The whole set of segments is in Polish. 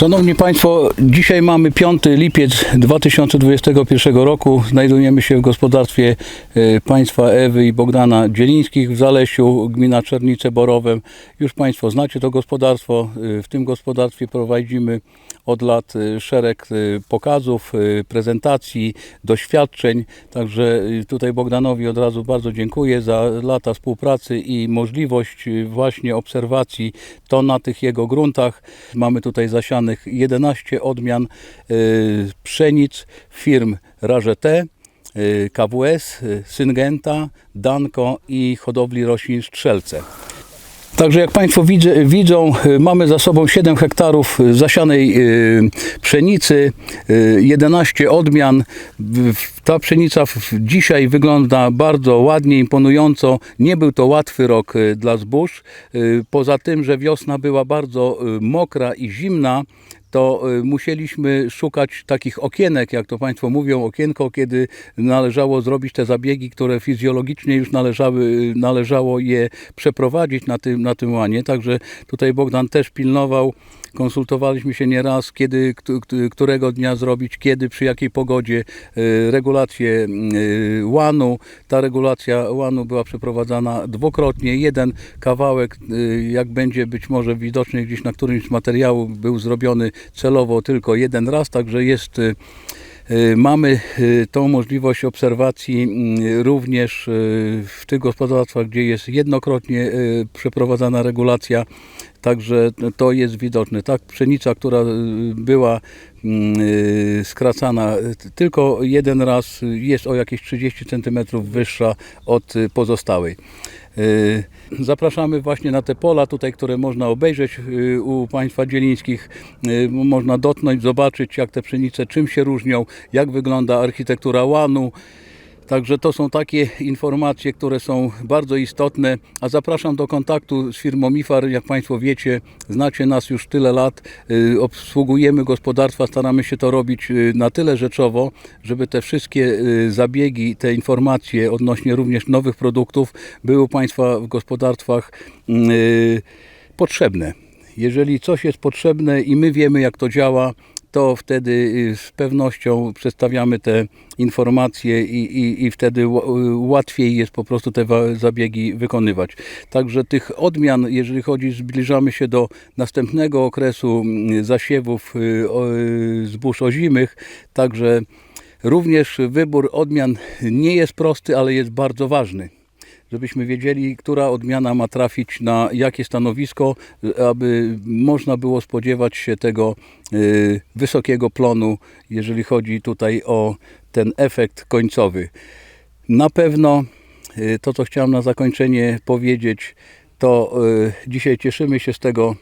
Szanowni Państwo, dzisiaj mamy 5 lipiec 2021 roku. Znajdujemy się w gospodarstwie e, państwa Ewy i Bogdana Dzielińskich w Zalesiu, gmina Czernice Borowem. Już Państwo znacie to gospodarstwo. E, W tym gospodarstwie prowadzimy od lat e, szereg pokazów, prezentacji, doświadczeń. Także tutaj Bogdanowi od razu bardzo dziękuję za lata współpracy i możliwość właśnie obserwacji to na tych jego gruntach. Mamy tutaj zasianych 11 odmian e, pszenic firm Rażete, e, KWS, e, Syngenta, Danko i hodowli roślin Strzelce. Także jak Państwo widzą, y, mamy za sobą 7 hektarów y, zasianej y, pszenicy, y, 11 odmian. Ta pszenica dzisiaj wygląda bardzo ładnie, imponująco. Nie był to łatwy rok dla zbóż. Poza tym, że wiosna była bardzo mokra i zimna, to y, musieliśmy szukać takich okienek, jak to Państwo mówią, okienko, kiedy należało zrobić te zabiegi, które fizjologicznie już należały, należało je przeprowadzić na tym, na tym łanie. Także tutaj Bogdan też pilnował. Konsultowaliśmy się nieraz, kiedy, któ- któ- którego dnia zrobić, kiedy, przy jakiej pogodzie, y, regulację y, łanu. Ta regulacja łanu była przeprowadzana dwukrotnie. Jeden kawałek, y, jak będzie być może widoczny gdzieś na którymś z materiałów, był zrobiony celowo tylko jeden raz, także jest Mamy tą możliwość obserwacji również w tych gospodarstwach, gdzie jest jednokrotnie przeprowadzana regulacja, także to jest widoczne. Tak, pszenica, która y, była mm, y, skracana y, tylko jeden raz, jest o jakieś 30 cm wyższa od pozostałej. Zapraszamy właśnie na te pola tutaj, które można obejrzeć u Państwa dzielińskich. Można dotknąć, zobaczyć jak te pszenice, czym się różnią, jak wygląda architektura łanu. Także to są takie informacje, które są bardzo istotne. A zapraszam do kontaktu z firmą MIFAR. Jak Państwo wiecie, znacie nas już tyle lat, y, obsługujemy gospodarstwa, staramy się to robić y, na tyle rzeczowo, żeby te wszystkie y, zabiegi, te informacje odnośnie również nowych produktów były Państwa w gospodarstwach potrzebne. Jeżeli coś jest potrzebne i my wiemy, jak to działa, to wtedy y, z pewnością przedstawiamy te informacje i, i, i wtedy y, łatwiej jest po prostu te zabiegi wykonywać. Także tych odmian, jeżeli chodzi, zbliżamy się do następnego okresu zasiewów y, zbóż ozimych, także również wybór odmian nie jest prosty, ale jest bardzo ważny żebyśmy wiedzieli, która odmiana ma trafić na jakie stanowisko, aby można było spodziewać się tego y, wysokiego plonu, jeżeli chodzi tutaj o ten efekt końcowy. Na pewno y, to, co chciałem na zakończenie powiedzieć, to y, dzisiaj cieszymy się z tego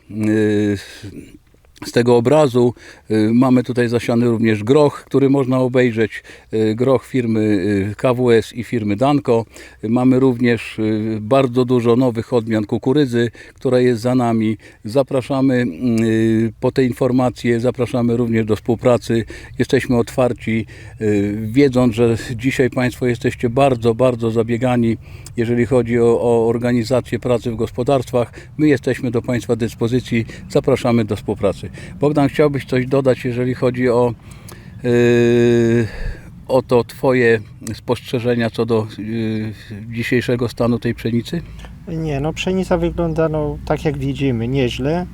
z tego obrazu y, mamy tutaj zasiany również groch, który można obejrzeć. y, Groch firmy y, KWS i firmy Danko. Mamy również bardzo dużo nowych odmian kukurydzy, która jest za nami. Zapraszamy po te informacje, zapraszamy również do współpracy. Jesteśmy otwarci, wiedząc, że dzisiaj Państwo jesteście bardzo, bardzo zabiegani, jeżeli chodzi o, o organizację pracy w gospodarstwach. My jesteśmy do Państwa dyspozycji, zapraszamy do współpracy. Bogdan, chciałbyś coś dodać, jeżeli chodzi o, yy, o to Twoje spostrzeżenia co do yy, dzisiejszego stanu tej pszenicy? Nie, no pszenica wygląda no, tak jak widzimy, nieźle.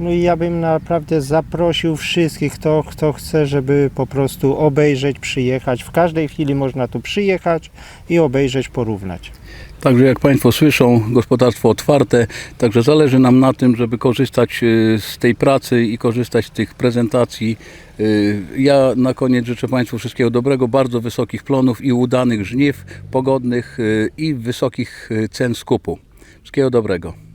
No i ja bym naprawdę zaprosił wszystkich, kto, kto chce, żeby po prostu obejrzeć, przyjechać. W każdej chwili można tu przyjechać i obejrzeć, porównać. Także jak Państwo słyszą, gospodarstwo otwarte, także zależy nam na tym, żeby korzystać y, z tej pracy i korzystać z tych prezentacji. Y, Ja na koniec życzę Państwu wszystkiego dobrego, bardzo wysokich plonów i udanych żniw pogodnych y, i wysokich cen skupu. Wszystkiego dobrego.